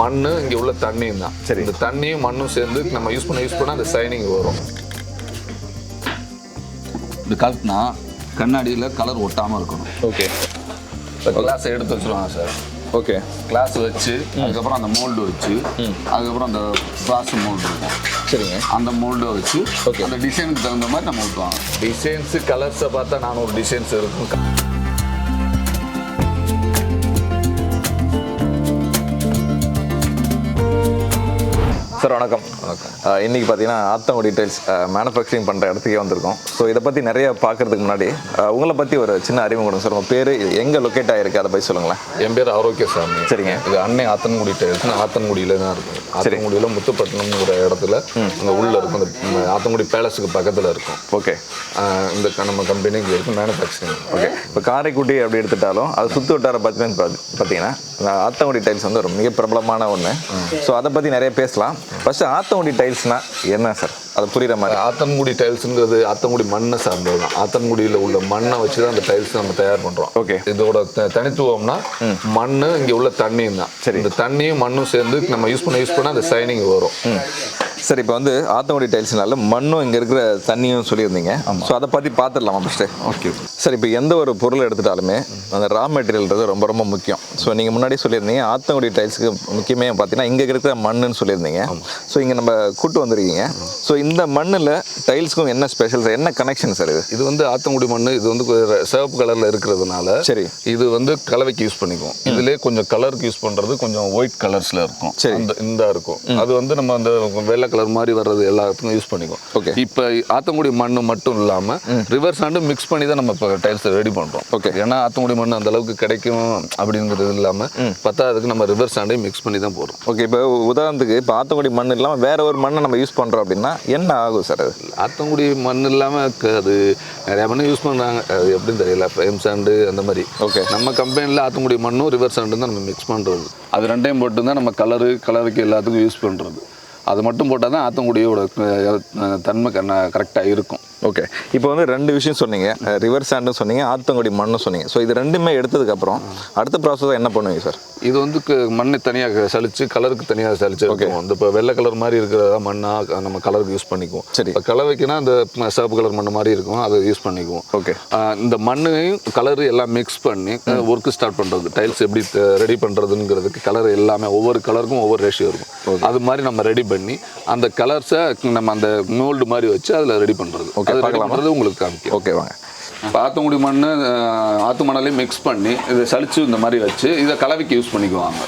மண்ணு இங்க உள்ள தண்ணியும் தான். சரி. இந்த தண்ணியும் மண்ணும் சேர்ந்து நம்ம யூஸ் பண்ண யூஸ் பண்ண அந்த சைனிங் வரும். இது கலட்டினா கண்ணாடியில் கலர் ஒட்டாமல் இருக்கணும். ஓகே இப்போ கிளாஸை எடுத்து வச்சுருவாங்க சார் ஓகே கிளாஸ் வச்சு அதுக்கப்புறம் அந்த மோல்டு வச்சு அதுக்கப்புறம் அந்த கிளாஸ் மோல்டு இருக்கும். சரிங்க. அந்த மோல்டை வச்சு Okay. அந்த டிசைனுக்கு தகுந்த மாதிரி நம்ம ஊற்றுவாங்க டிசைன்ஸு கலர்ஸை பார்த்தா நானூறு டிசைன்ஸ் இருக்கும். சார் வணக்கம். இன்னைக்கு பார்த்தீங்கன்னா ஆத்தங்குடி டைல்ஸ் மேனுஃபேக்சரிங் பண்ணுற இடத்துக்கே வந்திருக்கோம். ஸோ இதை பற்றி நிறைய பார்க்கறதுக்கு முன்னாடி உங்களை பற்றி ஒரு சின்ன அறிமுகம் சார். உங்கள் பேர் எங்கே லொக்கேட் ஆகிருக்கு அதை பற்றி சொல்லுங்களேன். என் பேர் ஆரோக்கியசாமி. சரிங்க. இது அன்னை ஆத்தன்குடி டைல்ஸ் ஆத்தன்குடியில தான் இருக்கும் ஆத்தன்குடியில முத்துப்பட்டினம்ங்கிற இடத்துல அங்க உள்ள இருக்கும். அந்த இந்த ஆத்தன்குடி பேலஸுக்கு பக்கத்துல இருக்கும். ஓகே. இந்த நம்ம கம்பெனிக்கு இருக்கும் மேனுஃபேக்சரிங் ஓகே. இப்போ காரைக்குடி அப்படி எடுத்துட்டாலும் அது சுற்று வட்டார பார்த்தீங்கன்னா ஆத்தங்குடி டைல்ஸ் வந்து ஒரு மிக பிரபலமான ஒன்று ஸோ அதை பற்றி நிறைய பேசலாம். ஃபஸ்ட்டு ஆத்தங்குடி டைல்ஸ்னா என்ன சார் அது புரியுற மாதிரி. ஆத்தன்குடி டைல்ஸுங்கிறது ஆத்தன்குடி மண்ணை சார்ந்தது தான். ஆத்தன்குடியில் உள்ள மண்ணை வச்சு தான் அந்த டைல்ஸ் நம்ம தயார் பண்றோம். Okay. இதோட தனித்துவம்னா மண்ணு இங்க உள்ள தண்ணியும் தான். சரி. இந்த தண்ணியும் மண்ணும் சேர்ந்து நம்ம யூஸ் பண்ண யூஸ் பண்ண அந்த சைனிங் வரும். சரி இப்போ வந்து ஆத்தங்குடி டைல்ஸ்னால மண்ணும் இங்கே இருக்கிற தண்ணியும் சொல்லியிருந்தீங்க. ஸோ அதை பற்றி பார்த்துடலாமா ஃபஸ்ட்டு ஓகே சார் இப்போ எந்த ஒரு பொருள் எடுத்துட்டாலுமே அந்த ரா மெட்டீரியல்ன்றது ரொம்ப ரொம்ப முக்கியம். ஸோ நீங்கள் முன்னாடி சொல்லியிருந்தீங்க ஆத்தங்குடி டைல்ஸுக்கு முக்கியமே பார்த்தீங்கன்னா இங்கே இருக்கிற மண்ணுன்னு சொல்லியிருந்தீங்க. ஸோ இங்கே நம்ம கூட்டு வந்திருக்கீங்க. ஸோ இந்த மண்ணில் டைல்ஸுக்கும் என்ன ஸ்பெஷல் சார் என்ன கனெக்ஷன் சார் இது? இது வந்து ஆத்தங்குடி மண் இது வந்து சிவப்பு கலர்ல இருக்கிறதுனால சரி. இது வந்து கலவைக்கு யூஸ் பண்ணிக்குவோம் இதுலயே கொஞ்சம் கலருக்கு யூஸ் பண்றது கொஞ்சம் ஒயிட் கலர்ஸ்ல இருக்கும். சரி. இந்த இருக்கும். அது வந்து நம்ம அந்த வெள்ளை கலர் மாதிரி வர்றது எல்லாத்துக்கும் யூஸ் பண்ணிக்குவோம். Okay. இப்போ ஆத்தங்குடி மண் மட்டும் இல்லாம ரிவர்ஸ் ஆண்டு மிக்ஸ் பண்ணி தான் நம்ம இப்போ டைல்ஸ் ரெடி பண்றோம். Okay. ஏன்னா ஆத்தங்குடி மண் அந்த அளவுக்கு கிடைக்கும் அப்படிங்கிறது இல்லாம பத்தாவதுக்கு நம்ம ரிவர்ஸ் ஆண்டையும் மிக்ஸ் பண்ணி தான் போடுறோம். ஓகே இப்போ உதாரணத்துக்கு இப்போ ஆத்தங்குடி மண் இல்லாமல் வேற ஒரு மண்ணை நம்ம யூஸ் பண்ணுறோம் அப்படின்னா என்ன ஆகும் சார் அது? ஆத்தங்குடி மண் இல்லாம க- அது நிறைய மண் யூஸ் பண்றாங்க. அது எப்படின்னு தெரியல. ஃப்ரேம் சாண்டு அந்த மாதிரி. Okay. நம்ம கம்பெனியில் ஆத்தங்குடி மண்ணும் ரிவர் சாண்டும் தான் நம்ம மிக்ஸ் பண்றது. அது ரெண்டையும் போட்டு தான் நம்ம கலரு கலருக்கு எல்லாத்துக்கும் யூஸ் பண்றது. அது மட்டும் போட்டால் தான் ஆத்தங்குடியோட தன்மை தன்மை கரெக்டாக இருக்கும். ஓகே இப்போ வந்து ரெண்டு விஷயம் சொன்னீங்க. ரிவர் சாண்டும் சொன்னீங்க ஆத்தங்குடி மண்ணும் சொன்னீங்க. ஸோ இது ரெண்டுமே எடுத்ததுக்கப்புறம் அடுத்த ப்ராசஸ் என்ன பண்ணுவீங்க சார் இது வந்து மண்ணை தனியாக சலிச்சு கலருக்கு தனியாக சலிச்சு இருக்கும் இந்த இப்போ வெள்ளை கலர் மாதிரி இருக்கிறதா மண்ணா க- நம்ம கலருக்கு யூஸ் பண்ணிக்குவோம். சரி. இப்போ கலவைக்குன்னா அந்த ம- சிவப்பு கலர் மண் மாதிரி இருக்கும் அதை யூஸ் பண்ணிக்குவோம். ஓகே இந்த மண்ணையும் கலர் எல்லாம் மிக்ஸ் பண்ணி ஒர்க் ஸ்டார்ட் பண்றது. டைல்ஸ் எப்படி ரெடி பண்றதுங்கிறதுக்கு கலர் எல்லாமே ஒவ்வொரு கலருக்கும் ஒவ்வொரு ரேஷியோ இருக்கும். அது மாதிரி நம்ம ரெடி பண்ணி அந்த கலர்ஸை நம்ம அந்த மோல்டு மாதிரி வச்சு அதில் ரெடி பண்றது. Okay, அது ready பார்க்கலாமா? பண்றது உங்களுக்கு காமிக்கும் ஓகே வாங்க. ஆத்தங்குடி மண் ஆத்து மணலையும் மிக்ஸ் பண்ணி இதை சலிச்சு இந்த மாதிரி வச்சு இதை கலவைக்கு யூஸ் பண்ணிக்குவாங்க.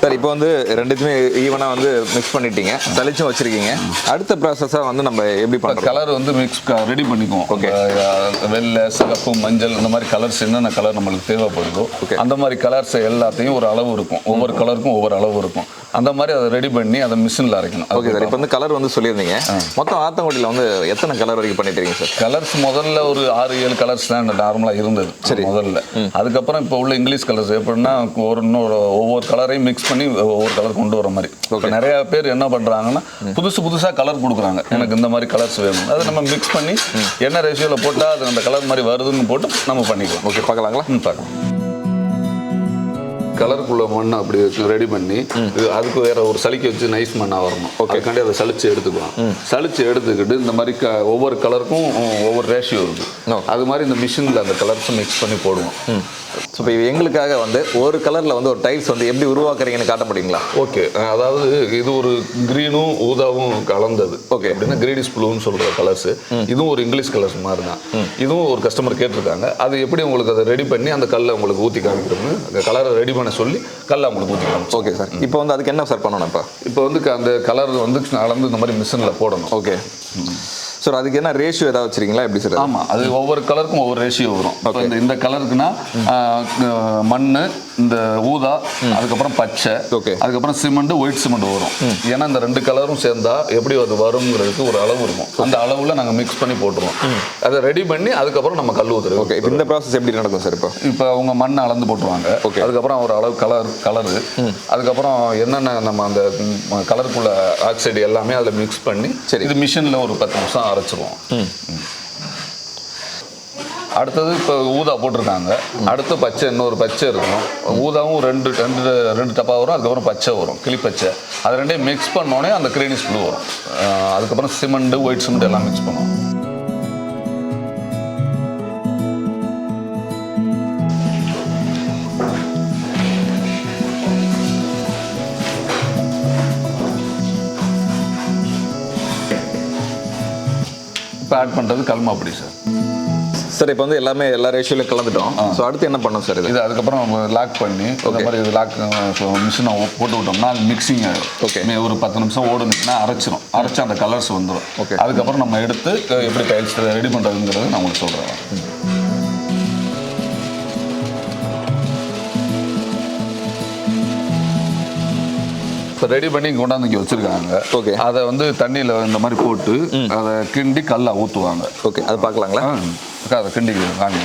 சார் இப்போ வந்து ரெண்டுத்துமே ஈவனாக வந்து மிக்ஸ் பண்ணிட்டீங்க. சளிச்சும் வச்சிருக்கீங்க. அடுத்த ப்ராசஸாக வந்து நம்ம எப்படி பண்ணுறோம் கலர் வந்து மிக்ஸ் ரெடி பண்ணிக்குவோம். அஹ் வெள்ளை சிகப்பு மஞ்சள் இந்த மாதிரி கலர்ஸ் என்னென்ன கலர் நம்மளுக்கு தேவைப்படுதோ Okay. அந்த மாதிரி கலர்ஸ் எல்லாத்தையும் ஒரு அளவு இருக்கும். ஒவ்வொரு கலருக்கும் ஒவ்வொரு அளவு இருக்கும். அந்த மாதிரி அதை ரெடி பண்ணி அதை மிஷினில் அரைக்கணும். ஓகே சார் இப்போ வந்து கலர் வந்து சொல்லியிருந்தீங்க. மொத்தம் ஆத்தங்குடியில் வந்து எத்தனை கலர் வரைக்கும் பண்ணிட்டு இருக்கீங்க சார் கலர்ஸ் முதல்ல ஒரு ஆறு ஏழு கலர்ஸ் தான் நார்மலாக இருந்தது. சரி. முதல்ல. அதுக்கப்புறம் இப்போ உள்ள இங்கிலீஷ் கலர்ஸ் எப்படின்னா ஒரு இன்னொரு ஒவ்வொரு கலரையும் மிக்ஸ் பண்ணி ஒவ்வொரு கலர் கொண்டு வர மாதிரி. இப்போ நிறைய பேர் என்ன பண்றாங்கன்னா புதுசு புதுசா கலர் கொடுக்குறாங்க. எனக்கு இந்த மாதிரி கலர்ஸ் வேணும். அதை நம்ம மிக்ஸ் பண்ணி என்ன ரேஷியோவில் போட்டால் அது அந்த கலர் மாதிரி வருதுன்னு போட்டு நம்ம பண்ணிக்கலாம். ஓகே பார்க்கலாங்களா? பார்க்கலாம். கலருக்குள்ள மண்ணை அப்படி ரெடி பண்ணி அதுக்கு வேற ஒரு சலிக்க வச்சு நைஸ் மண்ணா வரணும். அதுக்காண்டி அதை சலிச்சு எடுத்துக்கலாம். சலிச்சு எடுத்துக்கிட்டு இந்த மாதிரி க- ஒவ்வொரு கலருக்கும் ஒவ்வொரு ரேஷியோ No. இருக்கு அது மாதிரி இந்த மிஷினில் அந்த கலர்ஸை மிக்ஸ் பண்ணி போடுவோம். ஸோ இப்போ எங்களுக்காக வந்து ஒரு கலரில் வந்து ஒரு டைல்ஸ் வந்து எப்படி உருவாக்குறீங்கன்னு காட்ட முடியுங்களா ஓகே அதாவது இது ஒரு கிரீனும் ஊதாவும் கலந்தது. Okay. அப்படின்னா கிரீடிஸ் ப்ளூன்னு சொல்ற கலர்ஸ் இதுவும் ஒரு இங்கிலீஷ் கலர்ஸ் மாதிரி தான் இதுவும் ஒரு கஸ்டமர் கேட்டிருக்காங்க. அது எப்படி உங்களுக்கு அதை ரெடி பண்ணி அந்த கல்லை உங்களுக்கு ஊற்றி காமிக்கிறோம்னு அந்த கலரை ரெடி பண்ண சொல்லி கல்லை உங்களுக்கு ஊற்றி காமிச்சோம் ஓகே சார் இப்போ வந்து அதுக்கு என்ன சார் பண்ணணும் இப்போ? இப்போ வந்து அந்த கலர் வந்து அளந்து இந்த மாதிரி மிஷினில் போடணும். ஓகே சார் அதுக்கு என்ன ரேஷியோ ஏதாவது வச்சிருக்கீங்களா? எப்படி சார் ஆமா அது ஒவ்வொரு கலருக்கும் ஒவ்வொரு ரேஷியோ வரும். இந்த கலருக்குன்னா மண் இந்த ஊதா அதுக்கப்புறம் பச்சை Okay. அதுக்கப்புறம் சிமெண்ட் ஒயிட் சிமெண்ட் வரும். ஏன்னா இந்த ரெண்டு கலரும் சேர்ந்தா எப்படி அது வருங்கிறதுக்கு ஒரு அளவு இருக்கும். அந்த அளவுல நாங்க மிக்ஸ் பண்ணி போட்டுருவோம். அதை ரெடி பண்ணி அதுக்கப்புறம் நம்ம கல் ஊத்துறோம் ஓகே இப்போ இந்த ப்ராசஸ் எப்படி நடக்கும் சார் இப்போ? இப்போ அவங்க மண் அளந்து போட்டுருவாங்க. Okay. அதுக்கப்புறம் ஒரு அளவு கலர் கலரு அதுக்கப்புறம் என்னென்ன நம்ம அந்த கலருக்குள்ள ஆக்சைடு எல்லாமே அதில் மிக்ஸ் பண்ணி சரி. இது மிஷினில் ஒரு பத்து நிமிஷம் அரைச்சிருவோம். அடுத்தது இப்போ ஊதா போட்டிருக்காங்க. அடுத்து பச்சை இன்னொரு பச்சை இருக்கும். ஊதாவும் ரெண்டு ரெண்டு ரெண்டு டப்பா வரும் அதுக்கப்புறம் பச்சை வரும் கிளிப்பச்சை அது ரெண்டையும் மிக்ஸ் பண்ணோடனே அந்த கிரீனிஷ் ப்ளூ வரும். அதுக்கப்புறம் சிமெண்ட்டு ஒயிட் சிமெண்ட் எல்லாம் மிக்ஸ் பண்ணுவோம். இப்போ ஆட் பண்ணுறது கல்மாப்பொடி சார். சார் இப்போ வந்து எல்லாமே எல்லா ரேஷியோலையும் கலந்துட்டோம். ஸோ அடுத்து என்ன பண்ணோம் சார் இது? அதுக்கப்புறம் நம்ம லாக் பண்ணி இந்த மாதிரி இது லாக் மிஷினை போட்டு விட்டோம்னா அது மிக்சிங் ஆகிடும் Okay. ஒரு பத்து நிமிஷம் ஓடுனுச்சுன்னா அரைச்சிரும். அரைச்சு அந்த கலர்ஸ் வந்துடும் Okay. அதுக்கப்புறம் நம்ம எடுத்து எப்படி டைல்ஸ் ரெடி பண்ணுறதுங்கிறது நான் உங்களுக்கு சொல்கிறேன் ரெடி பண்ணி கொண்டாந்து இங்கே வச்சுருக்காங்க. Okay. அதை வந்து தண்ணியில் இந்த மாதிரி போட்டு அதை கிண்டி கல்லை ஊற்றுவாங்க ஓகே அது பார்க்கலாங்களா? அதை கிண்டி வாங்க.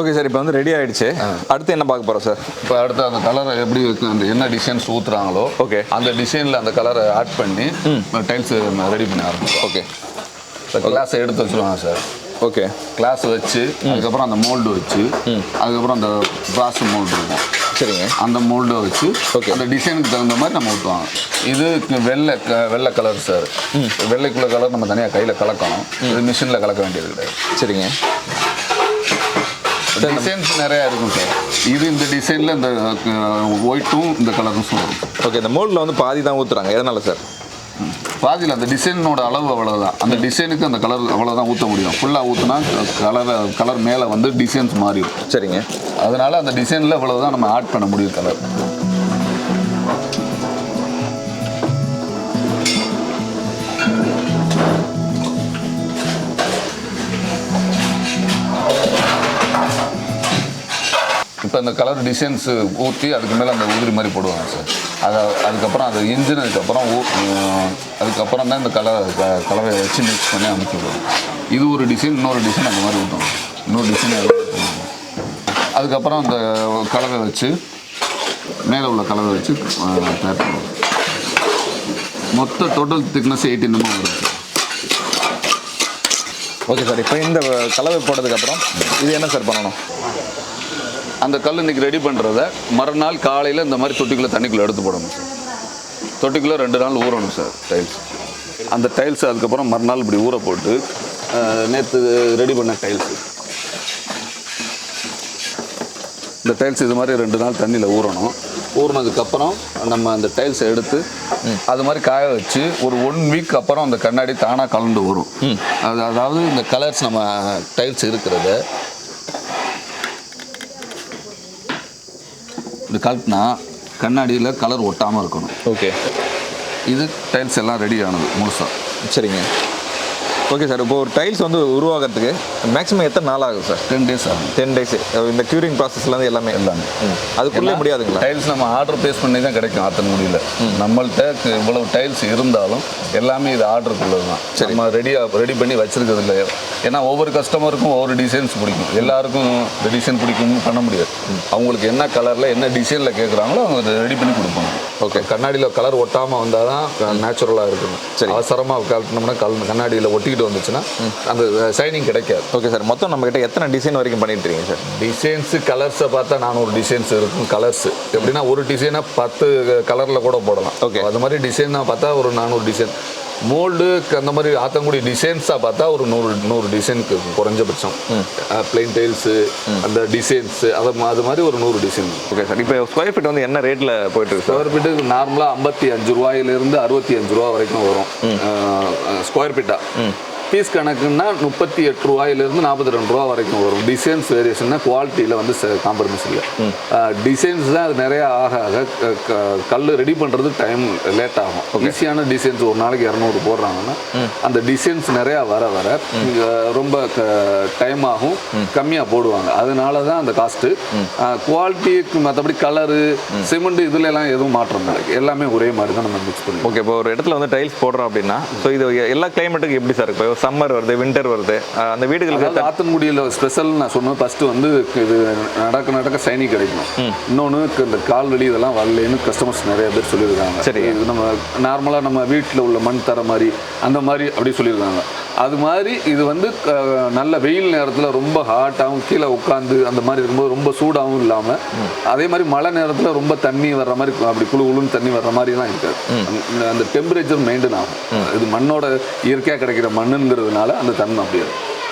ஓகே சார் இப்போ வந்து ரெடி ஆயிடுச்சு. அடுத்து என்ன பார்க்க போகிறோம் சார் இப்போ அடுத்து அந்த கலரை எப்படி அந்த என்ன டிசைன்ஸ் ஊத்துறாங்களோ Okay. அந்த டிசைனில் அந்த கலரை ஆட் பண்ணி டைல்ஸ் ரெடி பண்ண ஆரம்பிச்சோம் ஓகே இப்போ கிளாஸை எடுத்து வச்சுருவாங்க சார். ஓகே. கிளாஸ் வச்சு அதுக்கப்புறம் அந்த மோல்டு வச்சு அதுக்கப்புறம் அந்த பிராஸ் மோல்டு இருக்கும். சரிங்க. அந்த மோல்டை வச்சு Okay. அந்த டிசைனுக்கு தகுந்த மாதிரி நம்ம ஊற்றுவாங்க இது வெள்ளை க- வெள்ளை கலர் சார். வெள்ளைக்குள்ள கலர் நம்ம தனியாக கையில் கலக்கணும். இது மிஷினில் கலக்க வேண்டியது கிடையாது. சரிங்க. டிசைன்ஸ் நிறையா இருக்கும் சார். இது இந்த டிசைனில் இந்த ஒயிட்டும் இந்த கலரும் வரும் ஓகே இந்த மோல்டில் வந்து பாதி தான் ஊற்றுறாங்க எதனால சார்? பாதியில் அந்த டிசைனோட அளவு அவ்வளோதான் அந்த டிசைனுக்கு அந்த கலர் அவ்வளோதான் ஊற்ற முடியும். ஃபுல்லாக ஊற்றினா கலர் கலர் மேலே வந்து டிசைன்ஸ் மாறிடும். சரிங்க. அதனால அந்த டிசைனில் இவ்வளவுதான் நம்ம ஆட் பண்ண முடியும் கலர் இப்போ அந்த கலர் டிசைன்ஸ் ஊற்றி அதுக்கு மேலே அந்த உதிரி மாதிரி போடுவாங்க சார். அதை அதுக்கப்புறம் அது இன்ஜினதுக்கப்புறம் அதுக்கப்புறம் தான் இந்த கலர் கலரை வச்சு மிக்ஸ் பண்ணி அமுக்கி விடுவோம் இது ஒரு டிசைன் இன்னொரு டிசைன் அந்த மாதிரி ஊற்றுவோம் இன்னொரு டிசைன் அதுக்கப்புறம் அந்த கலவை வச்சு மேலே உள்ள கலவை வச்சு தயார் பண்ணுவோம் மொத்த டோட்டல் திக்னஸ் எயிட்டின் எம்எம் வரும் சார். ஓகே சார் இப்போ இந்த கலவை போட்டதுக்கப்புறம் இது என்ன சார் பண்ணணும்? அந்த கல் இன்னைக்கு ரெடி பண்ணுறத மறுநாள் காலையில் இந்த மாதிரி தொட்டிக்குள்ளே தண்ணிக்குள்ளே எடுத்து போடணும் சார். தொட்டிக்குள்ளே ரெண்டு நாள் ஊறணும் சார் டைல்ஸ் அந்த டைல்ஸ் அதுக்கப்புறம் மறுநாள் இப்படி ஊற போட்டு நேற்று ரெடி பண்ண டைல்ஸ் இந்த டைல்ஸ் இது மாதிரி ரெண்டு நாள் தண்ணியில் ஊறணும். ஊறினதுக்கப்புறம் நம்ம அந்த டைல்ஸை எடுத்து அது மாதிரி காய வச்சு ஒரு ஒன் வீக் அப்புறம் அந்த கண்ணாடி தானாக கலந்து வரும் அது அதாவது இந்த கலர்ஸ் நம்ம டைல்ஸ் இருக்கிறத இப்படி கழட்டினா கண்ணாடியில் கலர் ஒட்டாமல் இருக்கணும். ஓகே இது டைல்ஸ் எல்லாம் ரெடி ஆனது முழுசாக சரிங்க. ஓகே சார் இப்போ ஒரு டைல்ஸ் வந்து உருவாகிறதுக்கு மேக்ஸிமம் எத்தனை நாள் ஆகும் சார் டென் டேஸ் ஆகும் டென் டேஸ் இந்த க்யூரிங் ப்ராசஸ்லேருந்து எல்லாமே எல்லாமே. அதுக்குள்ளே முடியாதுங்களா? டைல்ஸ் நம்ம ஆர்டர் பேஸ் பண்ணி தான் கிடைக்கும் ஆத்தன் முடியல நம்மள்ட்ட இவ்வளவு டைல்ஸ் இருந்தாலும் எல்லாமே இது ஆர்டருக்குள்ளது தான். சரி. நம்ம ரெடியாக ரெடி பண்ணி வச்சிருக்கிறது இல்லை ஏன்னா ஒவ்வொரு கஸ்டமருக்கும் ஒவ்வொரு டிசைன்ஸ் பிடிக்கும். எல்லாருக்கும் டிசைன் பிடிக்கும்னு பண்ண முடியாது. அவங்களுக்கு என்ன கலரில் என்ன டிசைனில் கேட்குறாங்களோ அவங்க ரெடி பண்ணி கொடுப்பாங்க. ஓகே கண்ணாடியில் கலர் ஒட்டாமல் வந்தால் தான் நேச்சுரலாக இருக்கணும் சரி. அவசரமாக கழட்டினோம்னா கல் கண்ணாடியில் ஒட்டிக்கிட்டு வந்துச்சுன்னா அந்த ஷைனிங் கிடைக்காது. ஓகே சார் மொத்தம் நம்ம கிட்ட எத்தனை டிசைன் வரைக்கும் பண்ணிட்டு இருக்கீங்க சார் டிசைன்ஸு கலர்ஸை பார்த்தா நானூறு டிசைன்ஸ் இருக்கும் கலர்ஸ் எப்படின்னா ஒரு டிசைனை பத்து கலரில் கூட போடலாம். Okay. அது மாதிரி டிசைனாக பார்த்தா ஒரு நானூறு டிசைன் மோல்டு அந்த மாதிரி ஆத்தங்குடி டிசைன்ஸாக பார்த்தா ஒரு நூறு நூறு டிசைனுக்கு குறைஞ்சபட்சம். பிளைன் டைல்ஸு அந்த டிசைன்ஸு அது அது மாதிரி ஒரு நூறு டிசைன் ஓகே சார் இப்போ ஸ்கொயர் ஃபீட் வந்து என்ன ரேட்டில் போயிட்டு ஸ்கொயர் ஃபீட்டுக்கு நார்மலாக ஐம்பத்தி அஞ்சு ரூபாயிலிருந்து அறுபத்தி அஞ்சு ரூபா வரைக்கும் வரும். ஸ்கொயர் ஃபீட்டா பீஸ் கணக்குன்னா முப்பத்தி எட்டு ரூபாயிலிருந்து நாற்பத்தி ரெண்டு ரூபா வரைக்கும் வரும். டிசைன்ஸ் வேரியேஷன்னா குவாலிட்டியில் வந்து காம்ப்ரமைஸ் இல்லை. டிசைன்ஸ் தான் அது நிறைய ஆக ஆக கல் ரெடி பண்ணுறது டைம் லேட் ஆகும். ஈஸியான டிசைன்ஸ் ஒரு நாளைக்கு இரநூறு போடுறாங்கன்னா அந்த டிசைன்ஸ் நிறையா வர வர ரொம்ப டைம் ஆகும் கம்மியாக போடுவாங்க. அதனால தான் அந்த காஸ்ட்டு குவாலிட்டிக்கு மற்றபடி கலரு சிமெண்ட் இதுல எல்லாம் எதுவும் மாற்றம் இல்லை. எல்லாமே ஒரே மாதிரி தான் நம்ம மிக்ஸ் பண்ணுவோம் ஓகே இப்போ ஒரு இடத்துல வந்து டைல்ஸ் போடுறோம் அப்படின்னா ஸோ இது எல்லா கிளைமேட்டுக்கு எப்படி சார் இப்போ சம்மர் வருது வின்டர் வருது. அந்த வீடுகளுக்கு ஆத்தன்குடியில் ஸ்பெஷல் நான் சொன்னது ஃபர்ஸ்ட் வந்து இது நடக்க நடக்க சைனி கிடைக்கும் இன்னொன்று இந்த கால் வலி இதெல்லாம் வரலன்னு கஸ்டமர்ஸ் நிறைய பேர் சொல்லியிருக்காங்க. சரி. இது நம்ம நார்மலாக நம்ம வீட்டில் உள்ள மண் தர மாதிரி அந்த மாதிரி அப்படி சொல்லியிருக்காங்க. அது மாதிரி இது வந்து நல்ல வெயில் நேரத்தில் ரொம்ப ஹாட்டாகவும் கீழே உட்காந்து அந்த மாதிரி இருக்கும்போது ரொம்ப சூடாகவும் இல்லாமல் அதே மாதிரி மழை நேரத்தில் ரொம்ப தண்ணி வர்ற மாதிரி அப்படி குளு குளுன்னு தண்ணி வர்ற மாதிரிலாம் இருக்காது. அந்த- டெம்பரேச்சர் மெயின்டைன் ஆகும். இது மண்ணோட இயற்கையாக கிடைக்கிற இருக்குங்கிறதுனால அந்த தன்மை அப்படி இருக்கும்